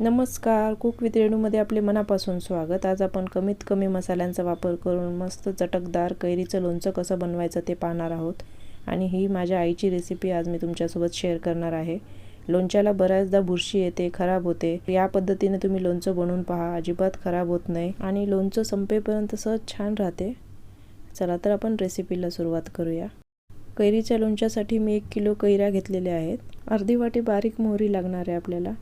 नमस्कार cook with रेणूमध्ये आपले मनापासून स्वागत. आज आपण कमीत कमी मसाल्यांचा वापर करून मस्त चटकदार कैरीचं लोणचं कसं बनवायचं ते पाहणार आहोत. आणि ही माझ्या आईची रेसिपी आज मी तुमच्यासोबत शेअर करणार आहे. लोणच्याला बऱ्याचदा बुरशी येते खराब होते. या पद्धतीने तुम्ही लोणचं बनवून पहा. अजिबात खराब होत नाही. आणि लोणचं संपेपर्यंत सहज छान राहते. चला तर आपण रेसिपीला सुरुवात करूया. कैरीच्या लोणच्यासाठी मी एक किलो कैऱ्या घेतलेल्या आहेत. अर्धी वाटी बारीक मोहरी लागणार आहे आपल्याला.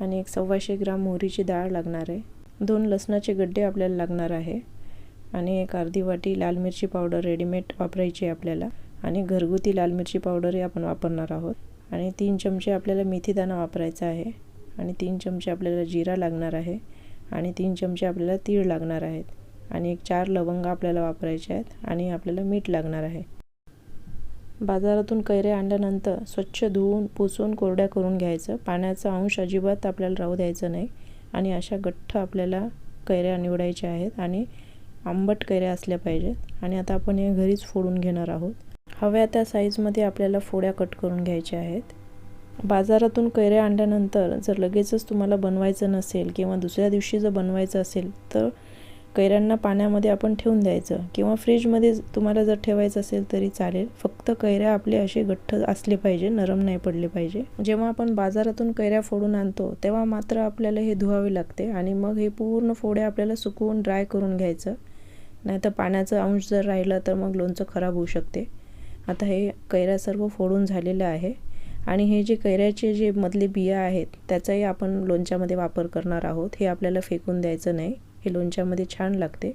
आणि एक सव्वाशे ग्राम मोहरीची डाळ लागणार आहे. दोन लसणाचे गड्डे आपल्याला लागणार आहे आणि एक अर्धी वाटी लाल मिरची पावडर रेडीमेड वापरायची आहे आपल्याला आणि घरगुती लाल मिरची पावडरही आपण वापरणार आहोत. आणि तीन चमचे आपल्याला मेथीदाणा वापरायचा आहे आणि तीन चमचे आपल्याला जिरा लागणार आहे आणि तीन चमचे आपल्याला तीळ लागणार आहेत आणि एक चार लवंग आपल्याला वापरायचे आहेत आणि आपल्याला मीठ लागणार आहे. बाजारातून कैऱ्या आणल्यानंतर स्वच्छ धुवून पुसून कोरड्या करून घ्यायचं. पाण्याचा अंश अजिबात आपल्याला राहू द्यायचं नाही आणि अशा गठ्ठ आपल्याला कैऱ्या निवडायच्या आहेत आणि आंबट कैऱ्या असल्या पाहिजेत. आणि आता आपण हे घरीच फोडून घेणार आहोत. हव्या त्या साईजमध्ये आपल्याला फोड्या कट करून घ्यायच्या आहेत. बाजारातून कैऱ्या आणल्यानंतर जर लगेचच तुम्हाला बनवायचं नसेल किंवा दुसऱ्या दिवशी जर बनवायचं असेल तर कैऱ्यांना पाण्यामध्ये आपण ठेवून द्यायचं. किंवा फ्रीजमध्ये तुम्हाला जर ठेवायचं असेल तरी चालेल. फक्त कैऱ्या आपले असे गठ्ठ असले पाहिजे नरम नाही पडले पाहिजे. जेव्हा आपण बाजारातून कैऱ्या फोडून आणतो तेव्हा मात्र आपल्याला हे धुवावे लागते आणि मग हे पूर्ण फोड्या आपल्याला सुकवून ड्राय करून घ्यायचं. नाही तर पाण्याचा अंश जर राहिला तर मग लोणचं खराब होऊ शकते. आता हे कैऱ्या सर्व फोडून झालेलं आहे आणि हे जे कैऱ्याचे जे मधले बिया आहेत त्याचाही आपण लोणच्यामध्ये वापर करणार आहोत. हे आपल्याला फेकून द्यायचं नाही. हे लोणच्यामध्ये छान लागते.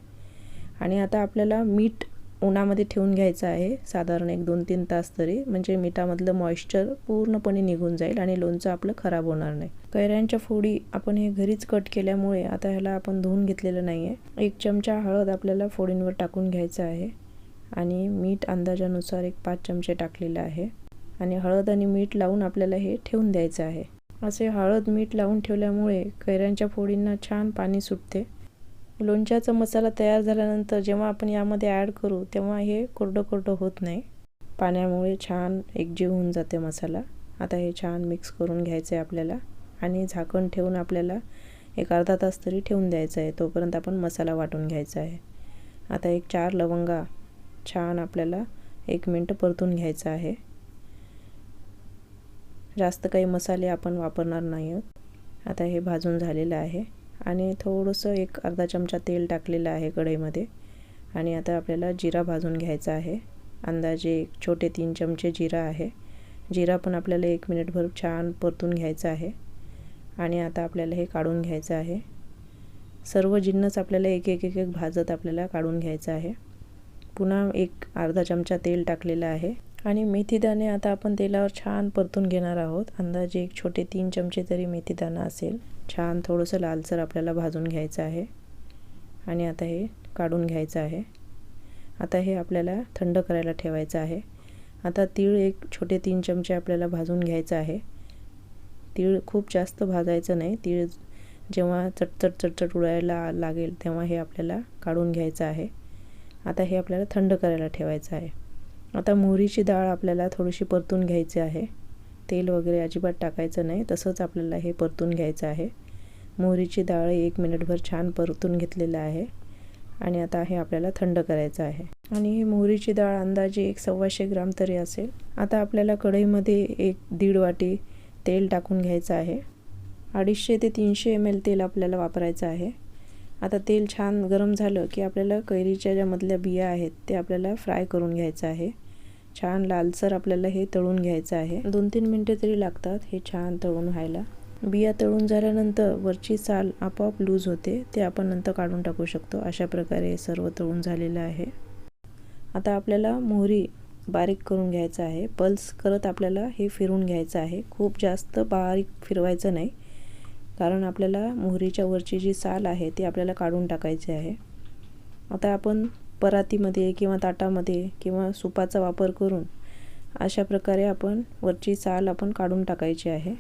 आणि आता आपल्याला मीठ उन्हामध्ये ठेवून घ्यायचं आहे साधारण एक दोन तीन तास तरी. म्हणजे मिठामधलं मॉइश्चर पूर्णपणे निघून जाईल आणि लोणचं आपलं खराब होणार नाही. कैऱ्यांच्या फोडी आपण हे घरीच कट केल्यामुळे आता ह्याला आपण धुवून घेतलेलं नाही आहे एक चमचा हळद आपल्याला फोडींवर टाकून घ्यायचं आहे. आणि मीठ अंदाजानुसार एक पाच चमचे टाकलेलं आहे. आणि हळद आणि मीठ लावून आपल्याला हे ठेवून द्यायचं आहे. असे हळद मीठ लावून ठेवल्यामुळे कैऱ्यांच्या फोडींना छान पाणी सुटते. लोणच्याचा मसाला तयार झाल्यानंतर जेव्हा आपण यामध्ये ॲड करू तेव्हा हे कोरडं कोरडं होत नाही. पाण्यामुळे छान एकजीव होऊन जाते मसाला. आता हे छान मिक्स करून घ्यायचं आहे आपल्याला आणि झाकण ठेवून आपल्याला एक अर्धा तास तरी ठेवून द्यायचं आहे तोपर्यंत आपण मसाला वाटून घ्यायचा आहे. आता एक चार लवंगा छान आपल्याला एक मिनटं परतून घ्यायचं आहे. जास्त काही मसाले आपण वापरणार नाही आहोत आता हे भाजून झालेलं आहे. आणि थोडंसं एक अर्धा चमचा तेल टाकलेलं आहे कढईमध्ये. आणि आता आपल्याला जिरा भाजून घ्यायचा आहे. अंदाजे एक छोटे तीन चमचे जिरा आहे. जिरा पण आपल्याला एक मिनिटभर छान परतून घ्यायचं आहे. आणि आता आपल्याला हे काढून घ्यायचं आहे. सर्व जिन्नस आपल्याला एक एक एक एक भाजत आपल्याला काढून घ्यायचं आहे. पुन्हा एक अर्धा चमचा तेल टाकलेलं आहे. आणि मेथीदाणे आता आपण तेलावर छान परतून घेणार आहोत. अंदाजे एक छोटे तीन चमचे तरी मेथीदाणा असेल. छान थोडंसं लालसर आपल्याला भाजून घ्यायचं आहे. आणि आता हे काढून घ्यायचं आहे. आता हे आपल्याला थंड करायला ठेवायचं आहे. आता तीळ एक छोटे तीन चमचे आपल्याला भाजून घ्यायचं आहे. तीळ खूप जास्त भाजायचं नाही. तीळ जेव्हा चटचट चटचट उडायला लागेल तेव्हा हे आपल्याला काढून घ्यायचं आहे. आता हे आपल्याला थंड करायला ठेवायचं आहे. आता मोहरीची डाळ आपल्याला थोडीशी परतून घ्यायची आहे. तेल वगैरे अजिबात टाकायचं नाही तसंच आपल्याला हे परतून घ्यायचं आहे. मोहरीची डाळ एक मिनिटभर छान परतून घेतलेलं आहे आणि आता हे आपल्याला थंड करायचं आहे. आणि ही मोहरीची डाळ अंदाजे एक सव्वाशे ग्राम तरी असेल. आता आपल्याला कढईमध्ये एक दीड वाटी तेल टाकून घ्यायचं आहे. अडीचशे ते तीनशे एम एल तेल आपल्याला वापरायचं आहे. आता तेल छान गरम झालं की आपल्याला कैरीच्या ज्या मधल्या बिया आहेत ते आपल्याला फ्राय करून घ्यायचं आहे. छान लालसर आपल्याला हे तळून घ्यायचं आहे. दोन तीन मिनटे तरी लागतात हे छान तळून व्हायला. बिया तळून झाल्यानंतर वरची साल आपोआप लूज होते ते आपण नंतर काढून टाकू शकतो. अशा प्रकारे सर्व तळून झालेलं आहे. आता आपल्याला मोहरी बारीक करून घ्यायचं आहे. पल्स करत आपल्याला हे फिरून घ्यायचं आहे. खूप जास्त बारीक फिरवायचं नाही. कारण आपल्याला मोहरीच्या वरची जी साल आहे ती आपल्याला काढून टाकायची आहे. आता आपण परातीमध्ये किंवा ताटामध्ये किंवा सुपाचा वापर करून अशा प्रकारे आपण वरची साल आपण काढून टाकायची आहे.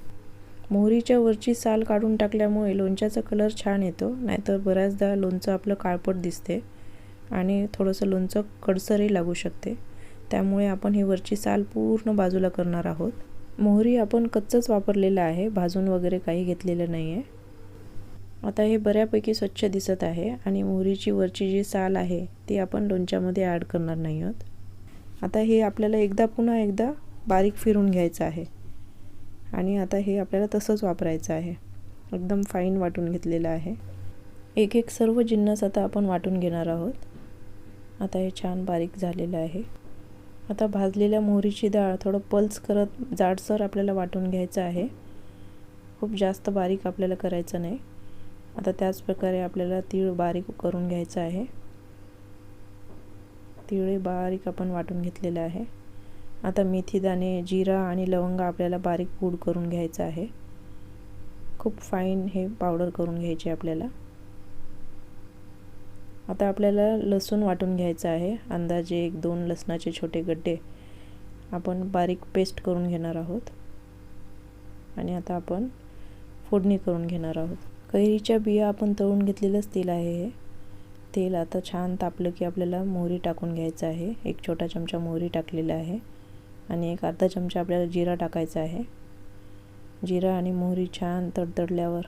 मोहरीच्या वरची साल काढून टाकल्यामुळे लोणच्याचा कलर छान येतो नाहीतर बऱ्याचदा लोणचं आपलं काळपट दिसते आणि थोडंसं लोणचं कडसरही लागू शकते. त्यामुळे आपण ही वरची साल पूर्ण बाजूला करणार आहोत. मोहरी आपण कच्चंच वापरलेलं आहे. भाजून वगैरे काही घेतलेलं नाही आहे आता हे बऱ्यापैकी स्वच्छ दिसत आहे आणि मोहरीची वरची जी साल आहे ती आपण लोणच्यामध्ये ॲड करणार नाही आहोत. आता हे आपल्याला एकदा पुन्हा एकदा बारीक फिरून घ्यायचं आहे. आणि आता हे आपल्याला तसंच वापरायचं आहे. एकदम फाईन वाटून घेतलेलं आहे. एक एक सर्व जिन्नस आता आपण वाटून घेणार आहोत. आता हे छान बारीक झालेलं आहे. आता भाजलेल्या मोहरीची डाळ थोडं पल्स करत जाडसर आपल्याला वाटून घ्यायचं आहे. खूप जास्त बारीक आपल्याला करायचं नाही. आता त्याच प्रकारे आपल्याला तीळ बारीक करून घ्यायचं आहे. तिळे बारीक आपण वाटून घेतलेलं आहे. आता मेथी दाणे जिरा आणि लवंग आपल्याला बारीक पूड करून घ्यायचं आहे. खूप फाईन हे पावडर करून घ्यायची आपल्याला. आता आपल्याला लसूण वाटून घ्यायचं आहे. अंदाजे एक दोन लसणाचे छोटे गड्डे आपण बारीक पेस्ट करून घेणार आहोत. आणि आता आपण फोडणी करून घेणार आहोत. कैरीच्या बिया आपण तळून घेतलेलंच तेल आहे हे. तेल आता छान तापलं की आपल्याला मोहरी टाकून घ्यायचं आहे. एक छोटा चमचा मोहरी टाकलेला आहे. आणि एक अर्धा चमचा आपल्याला जिरा टाकायचा आहे. जिरा आणि मोहरी छान तडतडल्यावर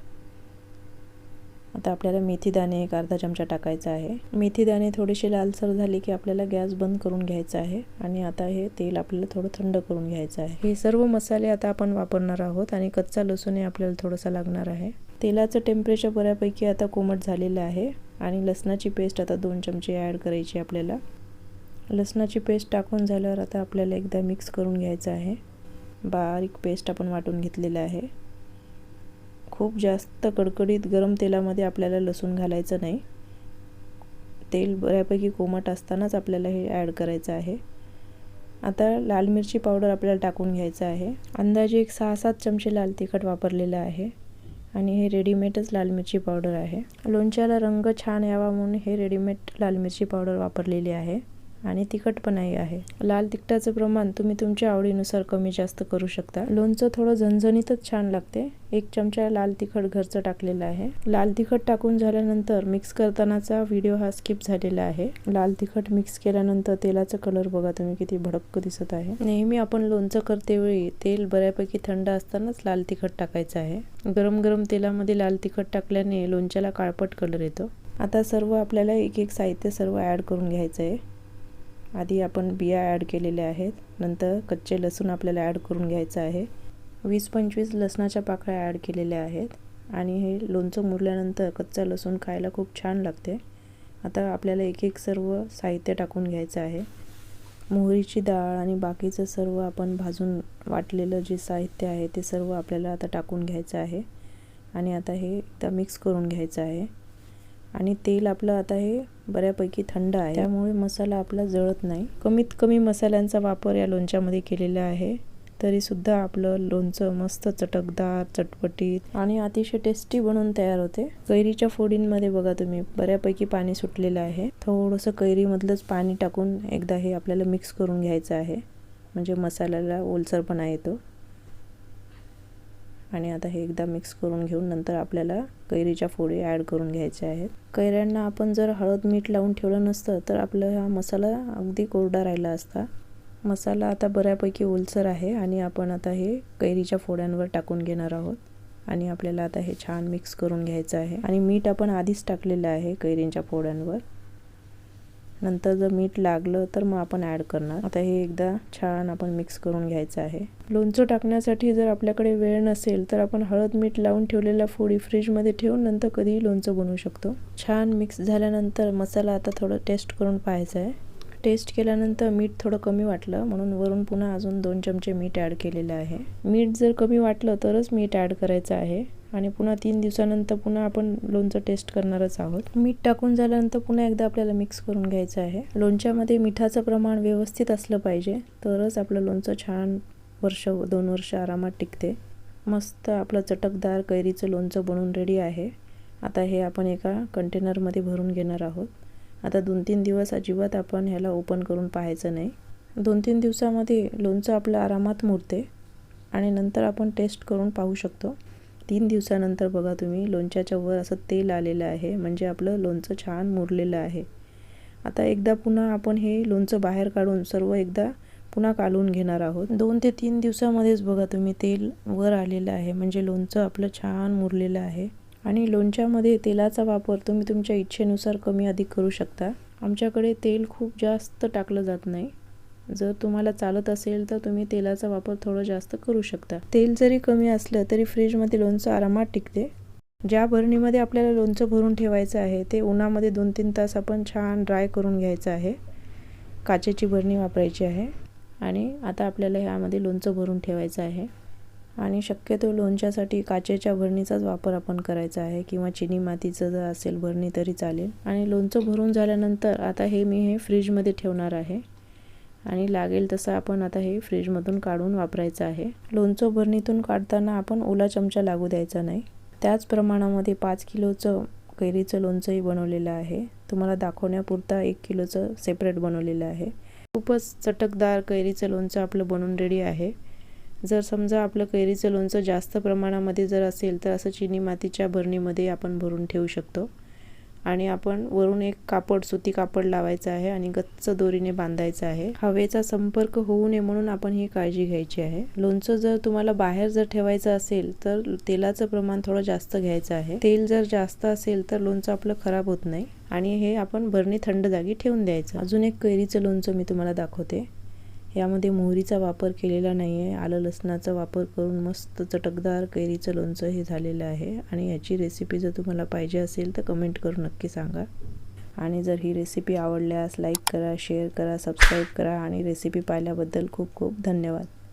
आता आपल्याला मेथीदाणे एक अर्धा चमचा टाकायचा आहे. मेथीदाणे थोडेसे लालसर झाले की आपल्याला गॅस बंद करून घ्यायचा आहे आणि आता हे तेल आपल्याला थोडं थंड करून घ्यायचं आहे. हे सर्व मसाले आता आपण वापरणार आहोत आणि कच्चा लसूण आपल्याला थोडासा लागणार आहे. तेलाचं टेम्परेचर बऱ्यापैकी आता कोमट झालेलं आहे आणि लसणाची पेस्ट आता दोन चमचे ॲड करायची आपल्याला. लसणाची पेस्ट टाकून झाल्यावर आता आपल्याला एकदा मिक्स करून घ्यायचं आहे. बारीक पेस्ट आपण वाटून घेतलेलं आहे. खूप जास्त कडकडीत गरम तेलामध्ये आपल्याला लसूण घालायचं नाही. तेल बऱ्यापैकी कोमट असतानाच आपल्याला हे ॲड करायचं आहे. आता लाल मिरची पावडर आपल्याला टाकून घ्यायचं आहे. अंदाजे एक सहा सात चमचे लाल तिखट वापरलेलं आहे आणि हे रेडीमेडच लाल मिरची पावडर आहे. लोणच्याला रंग छान यावा म्हणून हे रेडीमेड लाल मिरची पावडर वापरलेली आहे. आणि तिखटपणाही आहे. लाल तिखटाचं प्रमाण तुम्ही तुमच्या आवडीनुसार कमी जास्त करू शकता. लोणचं थोडं झणझणीतच छान लागते. एक चमचा लाल तिखट घरचं टाकलेलं आहे. लाल तिखट टाकून झाल्यानंतर मिक्स करतानाचा व्हिडिओ हा स्किप झालेला आहे. लाल तिखट मिक्स केल्यानंतर तेलाचा कलर बघा तुम्ही किती भडक्क दिसत आहे. नेहमी आपण लोणचं करते वेळी तेल बऱ्यापैकी थंड असतानाच लाल तिखट टाकायचं आहे. गरम गरम तेलामध्ये लाल तिखट टाकल्याने लोणच्याला काळपट कलर येतो. आता सर्व आपल्याला एक एक साहित्य सर्व ॲड करून घ्यायचं आहे. आधी आपण बिया ॲड केलेल्या आहेत. नंतर कच्चे लसूण आपल्याला ॲड करून घ्यायचं आहे. वीस पंचवीस लसणाच्या पाकळ्या ॲड केलेल्या आहेत. आणि हे लोणचं मुरल्यानंतर कच्चा लसूण खायला खूप छान लागते. आता आपल्याला एक एक सर्व साहित्य टाकून घ्यायचं आहे. मोहरीची डाळ आणि बाकीचं सर्व आपण भाजून वाटलेलं जे साहित्य आहे ते सर्व आपल्याला आता टाकून घ्यायचं आहे. आणि आता हे एकदा मिक्स करून घ्यायचं आहे. आणि तेल आपलं आता हे बऱ्यापैकी थंड आहे. त्यामुळे मसाला आपला जळत नाही. कमीत कमी मसाल्यांचा वापर या लोणच्यामध्ये केलेला आहे. तरी सुद्धा आपलं लोणचं मस्त चटकदार चटपटीत आणि अतिशय टेस्टी बनवून तयार होते. कैरीच्या फोडींमध्ये बघा तुम्ही बऱ्यापैकी पाणी सुटलेलं आहे. थोडंसं कैरीमधलंच पाणी टाकून एकदा हे आपल्याला मिक्स करून घ्यायचं आहे. म्हणजे मसाल्याला ओलसरपणा येतो आणि आता हे एकदा मिक्स करून घेऊन नंतर आपल्याला कैरीच्या फोडी ॲड करून घ्यायच्या आहेत. कैऱ्यांना आपण जर हळद मीठ लावून ठेवलं नसतं तर आपला हा मसाला अगदी कोरडा राहिला असता. मसाला आता बऱ्यापैकी ओलसर आहे आणि आपण आता हे कैरीच्या फोड्यांवर टाकून घेणार आहोत. आणि आपल्याला आता हे छान मिक्स करून घ्यायचं आहे. आणि मीठ आपण आधीच टाकलेलं आहे कैरींच्या फोड्यांवर. नंतर जर मीठ लागलं तर मग आपण ॲड करणार. आता हे एकदा छान आपण मिक्स करून घ्यायचं आहे. लोणचं टाकण्यासाठी जर आपल्याकडे वेळ नसेल तर आपण हळद मीठ लावून ठेवलेला फोडी फ्रीजमध्ये ठेवून नंतर कधीही लोणचं बनवू शकतो. छान मिक्स झाल्यानंतर मसाला आता थोडं टेस्ट करून पाहायचं आहे. टेस्ट केल्यानंतर मीठ थोडं कमी वाटलं म्हणून वरून पुन्हा अजून दोन चमचे मीठ ॲड केलेलं आहे. मीठ जर कमी वाटलं तरच मीठ ॲड करायचं आहे. आणि पुन्हा तीन दिवसानंतर पुन्हा आपण लोणचं टेस्ट करणारच आहोत. मीठ टाकून झाल्यानंतर पुन्हा एकदा आपल्याला मिक्स करून घ्यायचं आहे. लोणच्यामध्ये मिठाचं प्रमाण व्यवस्थित असलं पाहिजे तरच आपलं लोणचं छान वर्ष दोन वर्ष आरामात टिकते. मस्त आपलं चटकदार कैरीचं लोणचं बनवून रेडी आहे. आता हे आपण एका कंटेनरमध्ये भरून घेणार आहोत. आता दोन तीन दिवस अजिबात आपण ह्याला ओपन करून पाहायचं नाही. दोन तीन दिवसामध्ये लोणचं आपलं आरामात मुरते आणि नंतर आपण टेस्ट करून पाहू शकतो. तीन दिवसानंतर बघा तुम्ही लोणच्याच्या वर असं तेल आलेलं आहे म्हणजे आपलं लोणचं छान मुरलेलं आहे. आता एकदा पुन्हा आपण हे लोणचं बाहेर काढून सर्व एकदा पुन्हा काढून घेणार आहोत. दोन ते तीन दिवसामध्येच बघा तुम्ही तेल वर आलेलं आहे म्हणजे लोणचं आपलं छान मुरलेलं आहे. आणि लोणच्यामध्ये तेलाचा वापर तुम्ही तुमच्या इच्छेनुसार कमी अधिक करू शकता. आमच्याकडे तेल खूप जास्त टाकलं जात नाही. जर तुम्हाला चालत असेल तर तुम्ही तेलाचा वापर थोडं जास्त करू शकता. तेल जरी कमी असलं तरी फ्रीजमध्ये लोणचं आरामात टिकते. ज्या भरणीमध्ये आपल्याला लोणचं भरून ठेवायचं आहे ते उन्हामध्ये दोन तीन तास आपण छान ड्राय करून घ्यायचं आहे. काचेची भरणी वापरायची आहे. आणि आता आपल्याला ह्यामध्ये लोणचं भरून ठेवायचं आहे. आणि शक्यतो लोणच्यासाठी काचेच्या भरणीचाच वापर आपण करायचा आहे किंवा चिनी मातीचं जर असेल भरणी तरी चालेल. आणि लोणचं भरून झाल्यानंतर आता हे मी हे फ्रीजमध्ये ठेवणार आहे. आणि लागेल तसं आपण आता हे फ्रीजमधून काढून वापरायचं आहे. लोणचं भरणीतून काढताना आपण ओला चमचा लागू द्यायचा नाही. त्याच प्रमाणामध्ये पाच किलोचं कैरीचं लोणचंही बनवलेलं आहे. तुम्हाला दाखवण्यापुरता एक किलोचं सेपरेट बनवलेलं आहे. खूपच चटकदार कैरीचं लोणचं आपलं बनवून रेडी आहे. जर समजा आपलं कैरीचं लोणचं जास्त प्रमाणामध्ये जर असेल तर असं चिनी मातीच्या भरणीमध्ये आपण भरून ठेवू शकतो. आणि आपण वरून एक कापड सुती कापड लावायचं आहे आणि गच्च दोरीने बांधायचं आहे. हवेचा संपर्क होऊ नये म्हणून आपण ही काळजी घ्यायची आहे. लोणचं जर तुम्हाला बाहेर जर ठेवायचं असेल तर तेलाचं प्रमाण थोडं जास्त घ्यायचं आहे. तेल जर जास्त असेल तर लोणचं आपलं खराब होत नाही. आणि हे आपण भरणी थंड जागी ठेवून द्यायचं. अजून एक कैरीचं लोणचं मी तुम्हाला दाखवते. यामध्ये मोहरीचा वापर केलेला नाही आहे आलं लसणाचा वापर करून मस्त चटकदार कैरीचं लोणचं हे झालेलं आहे. आणि याची रेसिपी जर तुम्हाला पाहिजे असेल तर कमेंट करून नक्की सांगा. आणि जर ही रेसिपी आवडल्यास लाईक करा शेअर करा सबस्क्राईब करा. आणि रेसिपी पाहिल्याबद्दल खूप खूप धन्यवाद.